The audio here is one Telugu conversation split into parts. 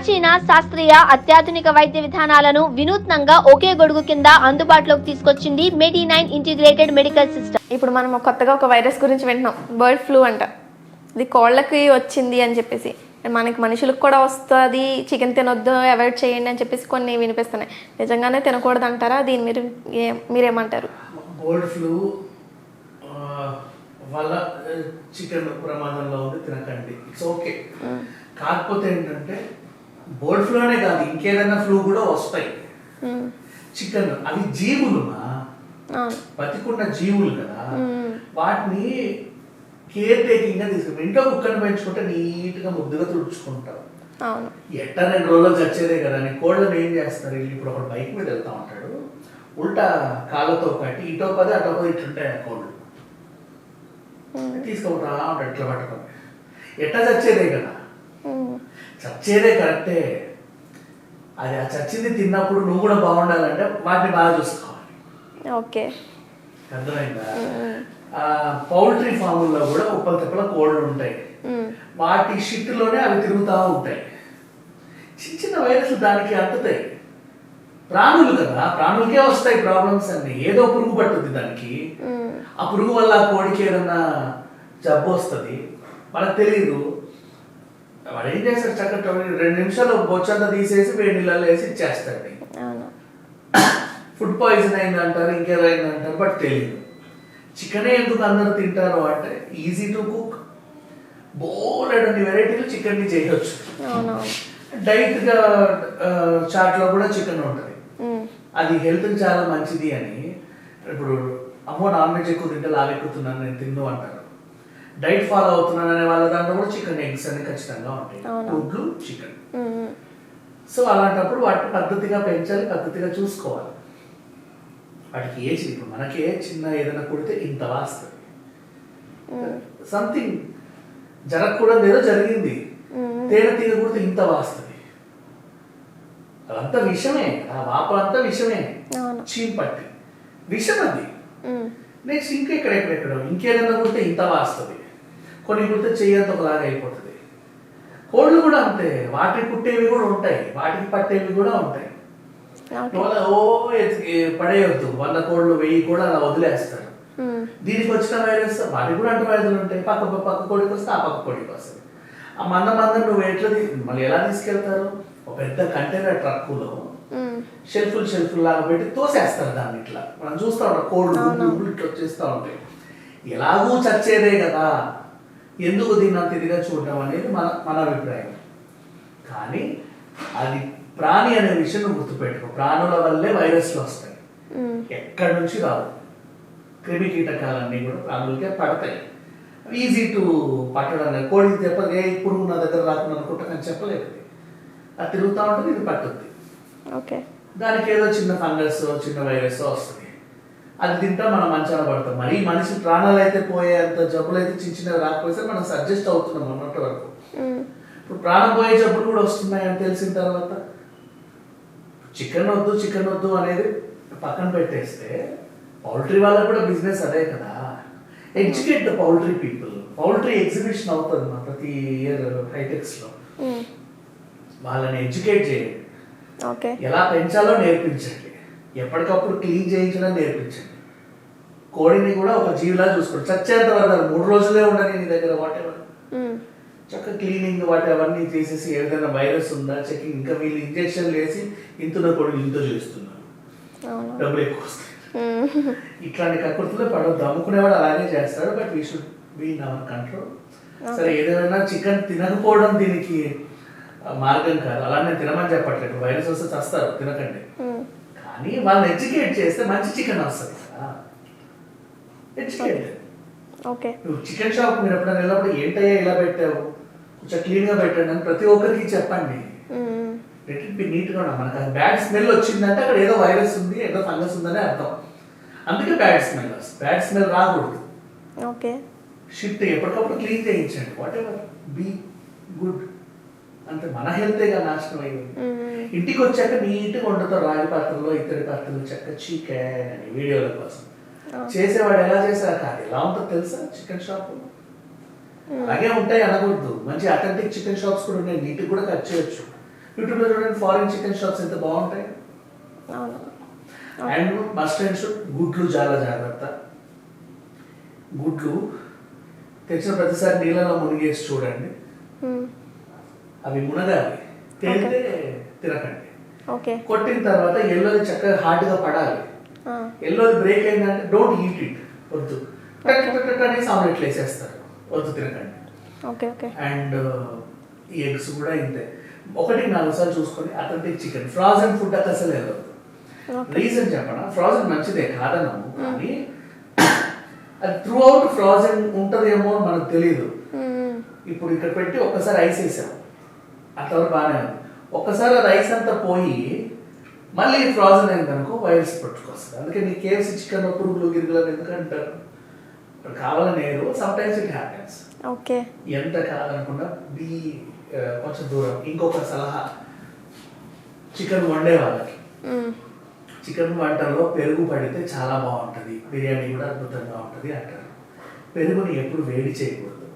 ప్రాచీన శాస్త్రీయ అత్యాధునిక వైద్య విధానాలను వినూత్నంగా ఒకే గొడుగు కింద అందుబాటులోకి తీసుకొచ్చింది Medi nine integrated medical system. ఇప్పుడు మనం కొత్తగా ఒక వైరస్ గురించి వింటున్నాం. బర్డ్ ఫ్లూ అంట. ఇది కోళ్ళకి వచ్చింది అని చెప్పేసి. మనకి మనుషులకు కూడా వస్తుంది. చికెన్ తినొద్దు అవాయిడ్ చేయండి అని చెప్పేసి కొన్ని వినిపిస్తున్నాయి. నిజంగానే తినకూడదు అంటారా దీని మీరు ఏ- మీరేమంటారు? బర్డ్ ఫ్లూ వల్ల చికెన్ ప్రమాదంలో ఉంది తినకండి. ఇట్స్ ఓకే కాకపోతే ఏంటంటే బర్డ్ ఫ్లూ అనే కాదు ఇంకేదైనా ఫ్లూ కూడా వస్తాయి. చికెన్ అవి జీవులు బతికున్న జీవులు కదా. వాటిని కేర్ టేకింగ్గా తీసుకుంటాం ఇంట్లో కుక్కని పెంచుకుంటే నీట్గా ముద్దుగా తుడుచుకుంటాం ఎట్ట రెండు రోజులు చచ్చేదే కదా అని కోళ్ళని ఏం చేస్తారు? ఇప్పుడు ఒకడు బైక్ మీద వెళ్తా ఉంటాడు. ఉల్టా కాళ్ళతో కట్టి ఇటో పది అటో పది ఇట్లుంటాయి ఆ కోళ్ళు. తీసుకుంటా ఉంటాడు ఇట్లా పట్టుకొని. ఎట్ట చచ్చేదే కదా. చచ్చేదే కరెక్టే. అది ఆ చచ్చింది తిన్నప్పుడు నువ్వు కూడా బాగుండాలంటే వాటిని బాగా చూసుకోవాలి. ఓకే. అర్థమైందా? పౌల్ట్రీ ఫాముల్లో కూడా ఉప్పల తిప్పల కోళ్ళు ఉంటాయి. వాటి షిట్లోనే అవి తిరుగుతూ ఉంటాయి. చిన్న చిన్న వైరస్లు దానికి అంటుతాయి. ప్రాణులు కదా ప్రాణులకే వస్తాయి ప్రాబ్లమ్స్ అన్ని. ఏదో పురుగు పట్టుద్ది దానికి. ఆ పురుగు వల్ల కోడికి ఏదన్నా జబ్బు వస్తుంది? మనకు తెలియదు వాడు ఏం చేస్తాడు చక్కగా రెండు నిమిషాలు బొచ్చంతా తీసేసి వేడి నీళ్ళలో వేసి ఇచ్చేస్తాడు అవును. ఫుడ్ పాయిజన్ అయింది అంటారు ఇంకేదో అయింది అంటారు బట్ తెలియదు చికెనే ఎందుకు అందరూ తింటారు అంటే ఈజీ టు కుక్ బోలెడ్ అన్ని వెరైటీలు చికెన్ని చేయొచ్చు. అవునవును. డైట్గా చాట్లో కూడా చికెన్ ఉంటుంది. అది హెల్త్కి చాలా మంచిది అని ఇప్పుడు అమ్మో నాన్ వెజ్ ఎక్కువ తింటే లావు ఎక్కుతున్నాను నేను తిన్ను అంటారు. డైట్ ఫాలో అవుతున్నాను అనే వాళ్ళ దాంట్లో కూడా చికెన్ ఎగ్స్ అని ఖచ్చితంగా ఉంటాయి. గుడ్లు చికెన్. సో అలాంటప్పుడు వాటిని పద్ధతిగా పెంచాలి పద్ధతిగా చూసుకోవాలి. వాటికి ఏ చి- ఇప్పుడు మనకే చిన్న ఏదైనా కుడితే ఇంత వాస్తుంది సంథింగ్ జరగకూడదు ఏదో జరిగింది. తేనె తీగ కుడితే ఇంత వాస్తుంది అదంతా విషమే. ఆ వాపలంతా విషమే. చీంపట్టి విషం అది. నెక్స్ట్ ఇంకా ఎక్కడెక్కడెక్కడ ఇంకేదైనా కుడితే ఇంత వాస్తుంది కొన్ని కుడితే చెయ్యంత ఒకలాగా అయిపోతుంది. కోళ్ళు కూడా అంతే వాటికి కుట్టేవి కూడా ఉంటాయి వాటికి పట్టేవి కూడా ఉంటాయి. ఓ పడేయొద్దు వంద కోళ్ళు వెయ్యి కూడా అలా వదిలేస్తారు. దీనికి వచ్చిన వైరస్ వాటికి కూడా అంటువ్యాధులు ఉంటాయి. పక్క పక్క కోడికి వస్తే ఆ పక్క కోడికి వస్తుంది. ఆ మంద మంద నువ్వు ఎట్లా మళ్ళీ ఎలా తీసుకెళ్తారు? ఒక పెద్ద కంటైనర్ ట్రక్కులో. షెల్ఫుల్ షెల్ఫుల్ లాగా పెట్టి తోసేస్తారు దాన్ని ఇట్లా. మనం చూస్తా ఉంటాం కోళ్ళు ఇట్లా వచ్చేస్తూ ఉంటాయి. ఎలాగూ చచ్చేదే కదా. ఎందుకు దీన్ని అంత ఇదిగా చూడడం అనేది మన మన అభిప్రాయం. కానీ అది ప్రాణి అనే విషయం నువ్వు గుర్తుపెట్టుకో. ప్రాణుల వల్లే వైరస్లు వస్తాయి. ఎక్కడి నుంచి రావు. క్రిమి కీటకాలన్నీ కూడా ప్రాణులకే పడతాయి. ఈజీ టు పట్టడం. కోడికి చెప్ప ఏ పురుగు నా దగ్గర రాకుండా అనుకుంటానని చెప్పలేదు. అది తిరుగుతూ ఉంటుంది ఇది పట్టుద్ది. ఓకే. దానికి ఏదో చిన్న ఫంగస్ చిన్న వైరస్ వస్తుంది. అది తింటా మనం మంచాన పడతాం. మరి మనిషి ప్రాణాలు అయితే పోయేంత జబ్బులు అయితే చిన్న చిన్నవి రాకపోతే మనం సజెస్ట్ అవుతున్నాం అన్నట్టు వరకు. ఇప్పుడు ప్రాణం పోయే జబ్బులు కూడా వస్తున్నాయని తెలిసిన తర్వాత చికెన్ వద్దు చికెన్ వద్దు అనేది పక్కన పెట్టేస్తే పౌల్ట్రీ వాళ్ళకి కూడా బిజినెస్ అదే కదా. Educate the poultry people poultry exhibition అవుతుంది మా ప్రతి ఇయర్ హైటెక్స్లో. వాళ్ళని ఎడ్యుకేట్ చేయండి. ఎలా పెంచాలో నేర్పించండి. ఎప్పటికప్పుడు క్లీన్ చేయించడం నేర్పించండి. కోడిని కూడా ఒక జీవిలా చూసుకోండి. చచ్చేంత వరకు మూడు రోజులే ఉండని నీ దగ్గర వాట్ ఎవర్ మ్మ్. చక్క క్లీనింగ్ వాటి అవన్నీ చేసేసి ఏదైనా వైరస్ ఉందా చెకింగ్ ఇంకా వీళ్ళు ఇంజెక్షన్ వేసి ఇంతున్న కొడుకు ఇంత చేస్తున్నారు. డబ్బులు ఎక్కువ వస్తాయి. ఇట్లాంటి కక్కుర్తులో పడవద్దు. అమ్ముకునేవాడు అలాగే చేస్తాడు but we should be in our control సరే ఏదైనా చికెన్ తినకపోవడం దీనికి మార్గం కాదు. అలానే తినమని చెప్పట్లేదు. వైరస్ వస్తే చస్తారు తినకండి. కానీ వాళ్ళని ఎడ్యుకేట్ చేస్తే మంచి చికెన్ వస్తుంది. కదా ఎడ్యుకేట్ ఓకే. నువ్వు చికెన్ షాప్ మీరు ఎప్పుడైనా వెళ్ళినప్పుడు ఏంటయ్యా ఇలా పెట్టావు? కొంచెం క్లీన్గా పెట్టండి అని ప్రతి ఒక్కరికి చెప్పండి. లెట్ ఇట్ బి నీట్గా మనకు అది బ్యాడ్ స్మెల్ వచ్చిందంటే అక్కడ ఏదో వైరస్ ఉంది ఏదో ఫంగస్ ఉందని అర్థం. అందుకే బ్యాడ్ స్మెల్ వస్తుంది. బ్యాడ్ స్మెల్ రాకూడదు. ఓకే. షిఫ్ట్ ఎప్పటికప్పుడు క్లీన్ చేయించండి. వాట్ ఎవర్ బీ గుడ్ అంతే మన హెల్తేగా నాశనం అయ్యింది. మ్మ్. ఇంటికి వచ్చాక నీట్గా వండుతారు రాగి పాత్రలో ఇత్తడి పాత్రలో చెక్క చికెన్ అని వీడియోల కోసం. చేసేవాడు ఎలా చేశారు కాదు ఎలా ఉంటుందో తెలుసా? Chicken shop? అలాగే ఉంటాయి అనకూడదు. మంచి అథెంటిక్ చికెన్ షాప్స్ కూడా ఉన్నాయి. నీట్గా కూడా కట్ చేయొచ్చు. యూట్యూబ్లో చూడండి ఫారిన్ చికెన్ షాప్స్ ఎంత బాగుంటాయి? అండ్ మస్ట్ అండ్ షుడ్ గుడ్లు చాలా జాగ్రత్త. గుడ్లు తెచ్చిన ప్రతిసారి నీళ్ళలో మునిగేసి చూడండి. అవి మునగాలి. తేలితే తినకండి. ఓకే. కొట్టిన తర్వాత ఎల్లోది చక్కగా హార్డ్గా పడాలి. ఎల్లోది బ్రేక్ అయిందంటే డోంట్ ఈట్ ఇట్ వద్దు. అనేసి ఆమ్లెట్లు వేసేస్తారు. వద్దు తినకండి. Okay okay. అండ్ ఈ ఎగ్స్ కూడా ఇంతే. ఒకటి నాలుగు సార్లు చూసుకొని అథెంటిక్ చికెన్ ఫ్రాజన్ ఫుడ్ అక్కడ అసలు వెళ్ళదు ఓకే. రీజన్ చెప్పనా? ఫ్రాజన్ మంచిదే కాదనము కానీ అది త్రూ అవుట్ ఫ్రాజన్ ఉంటుందేమో అని మనకు తెలియదు. ఇప్పుడు ఇక్కడ పెట్టి ఒక్కసారి ఐస్ వేసాం అంతవరకు బాగానే ఉంది. ఒక్కసారి ఐస్ అంతా పోయి మళ్ళీ ఫ్రాజన్ అయింది అనుకో వైరస్ పట్టుకొస్తుంది. అందుకే నీ కేఎఫ్సి చికెన్ పురుగులు గిరుగులు ఎందుకు అంటారు ఇప్పుడు కావాలని ఏదో sometimes it happens okay. ఎంత కాదనకుండా బీ కొంచెం దూరం. ఇంకొక సలహా. చికెన్ వండే వాళ్ళకి. చికెన్ వంటల్లో పెరుగు పడితే చాలా బాగుంటుంది. బిర్యానీ కూడా అద్భుతంగా ఉంటుంది అంటారు. పెరుగుని ఎప్పుడు వేడి చేయకూడదు.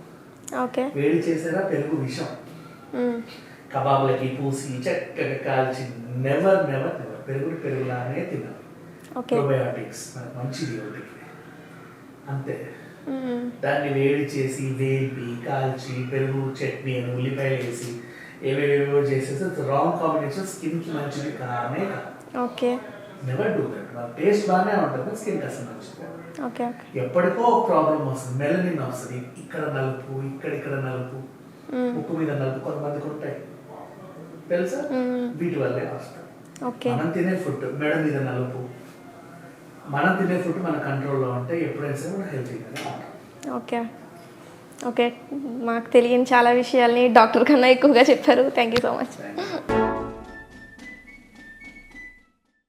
ఓకే. వేడి చేసినా పెరుగు విషం. కబాబులకి పూసి చక్కగా కాల్చి నెవర్ నెవర్ నెవర్. పెరుగుని పెరుగులానే ఓకే. ప్రోబయాటిక్స్ మనకు మంచిది ఒంటికి అంతే. దాన్ని వేడి చేసి వేపి కాల్చి పెరుగు చట్నీ అని ఉల్లిపాయలు వేసి ఏవేవేవో చేసేసి రాంగ్ కాంబినేషన్ స్కిన్కి మంచిది కానే కాదు. Okay. Never do that taste బాగానే ఉంటుంది స్కిన్ అసలు మంచిది. ఓకే ఎప్పటికో ఒక ప్రాబ్లం వస్తుంది. మెలనిన్ వస్తుంది ఇక్కడ నలుపు ఇక్కడ ఇక్కడ నలుపు. ముక్కు మీద నలుపు కొంతమందికి ఉంటాయి. తెలుసా. వీటి వల్లే వస్తాయి ఓకే. మనం తినే ఫుడ్ మెడ మీద నలుపు. మనం తినే ఫుడ్ మన కంట్రోల్లో ఉంటే ఎప్పుడైనా సరే మనం హెల్తీగానే ఉంటాం. ఓకే. ఓకే. మాకు తెలియని చాలా విషయాల్ని డాక్టర్ కన్నా ఎక్కువగా చెప్పారు. Thank you so much.